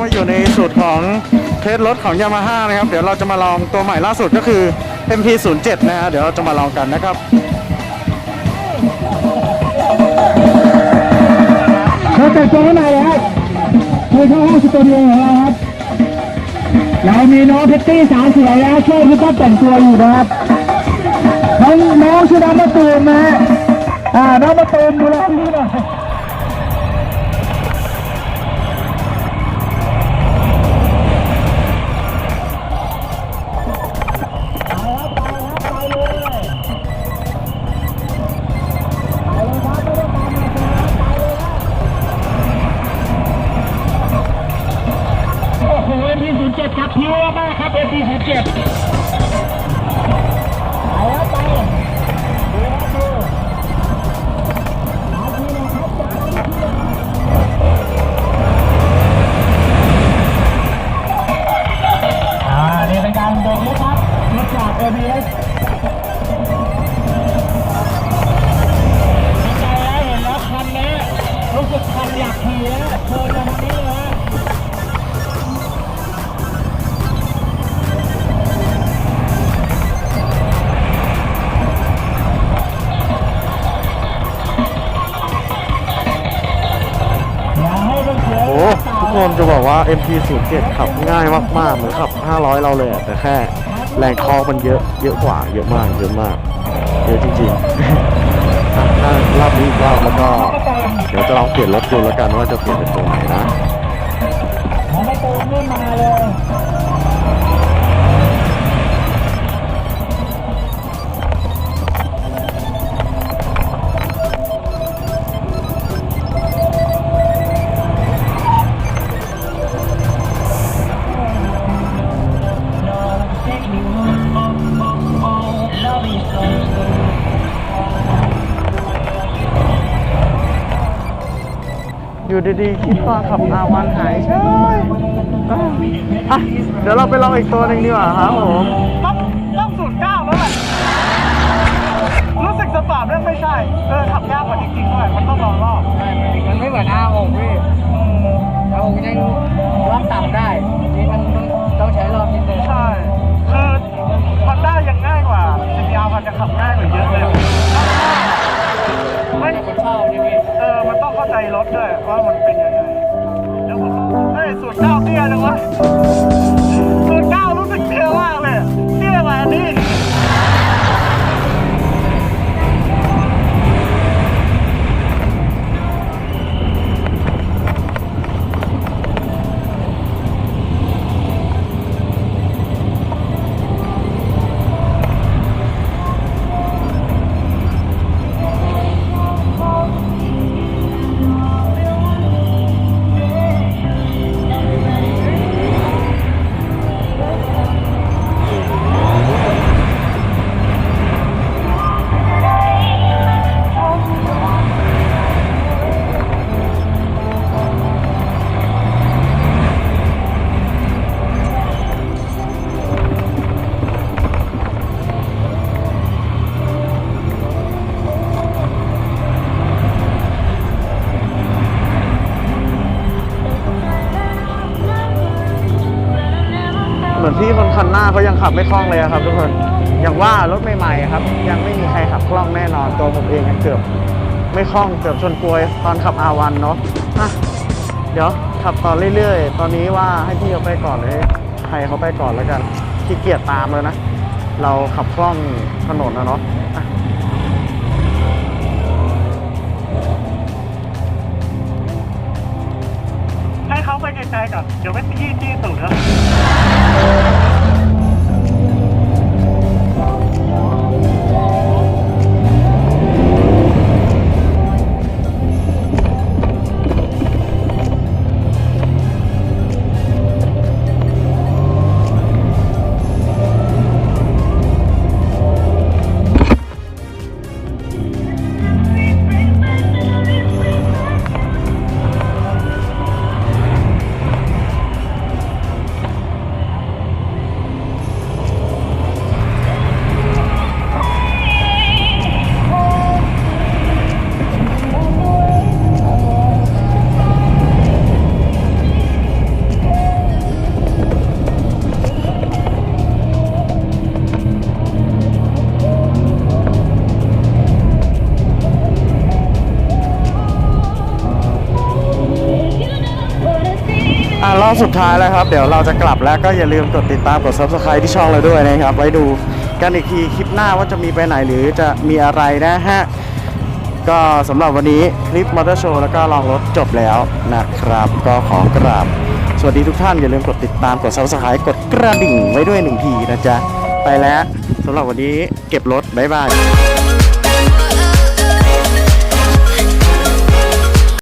มาอยู่ในสูตรของเทสรถของ Yamaha นะครับ เดี๋ยวเราจะมาลองตัวใหม่ล่าสุดก็คือ MP07 นะฮะเดี๋ยวเราจะมาลองกันนะครับเราแต่งตัวข้างในเลยครับคือเข้าห้องสตูดิโอของเราครับ เรามีน้องเพตตี้สาวสวยแล้วช่วยพี่ต้นแต่งตัวอยู่นะครับน้องน้องชื่อน้องมะตูมนะฮะอ่าน้องมะตูมดูแลพี่หน่อยากครับ MP07 ไปแล้วไปดูนะดูหาทีนะครับจับตามที่เลยอ่านี่เป็นการเบรกนะครับรถจาก ABS ดีใจแล้วเห็นแล้วคันนี้รู้สึกคันอยากขี่แล้วเชิญมาทางนี้เลย MT07 ขับง่ายมากๆ เหมือนขับ 500 เราเลยแต่แค่แรงคอมันเยอะเยอะกว่าเยอะมากเยอะมากเยอะจริงๆถ้ารอบนี้อีกรอบแล้วก็ เดี๋ยวจะลองเปลี่ยนรถดูแล้วกันว่าจะเปลี่ยนเป็นตัวไหนนะ อยู่ดีๆคิดว่าขับอาวันหายใช่อะเดี๋ยวเราไปลองอีกตัวหนึ่งดีกว่าครับผมต้องต้องศูนย์เก้าแล้วแหละรู้สึกสปาร์ตนั่นไม่ใช่ เออขับยากกว่าจริงๆด้วยมันต้องลองรอบมันไม่เหมือนอาองพี่อาองยังรอบต่ำได้นี่มันต้องใช้รอบนิดนึงใช่คือพันด้ายังง่ายกว่าซีพีอาร์มันจะขับง่ายกว่าเยอะเลย ด้วยว่ามัน พี่คนคันหน้าเขายังขับไม่คล่องเลยครับทุกคนอย่างว่ารถใหม่ๆครับ ยังไม่มีใครขับคล่องแน่นอนตัวผมเองยังเกือบไม่คล่องเกือบชนกลวยตอนขับ R1 เนาะะเดี๋ยวขับต่อเรื่อยๆ ตอนนี้ว่าให้พี่เขาไปก่อนเลยใครเขาไปก่อนแล้วกันขี้เกียจตามเลยนะ เราขับคล่องถนนนะเนาะให้เขาไปไกลๆก่อนเดี๋ยวไม่จี้จี้ตูดครับ อบสุดท้ายแล้วครับ เดี๋ยวเราจะกลับแล้วก็อย่าลืมกดติดตามกด subscribe ที่ช่องเราด้วยนะครับ ไว้ดูกันอีกทีคลิปหน้าว่าจะมีไปไหนหรือจะมีอะไรนะฮะ ก็สำหรับวันนี้คลิปมอเตอร์โชว์แล้วก็ลองรถจบแล้วนะครับ ก็ขอกราบ สวัสดีทุกท่าน อย่าลืมกดติดตามกด subscribe กดกระดิ่งไว้ด้วยหนึ่งทีนะจ๊ะ ไปแล้วสำหรับวันนี้เก็บรถบ๊ายบาย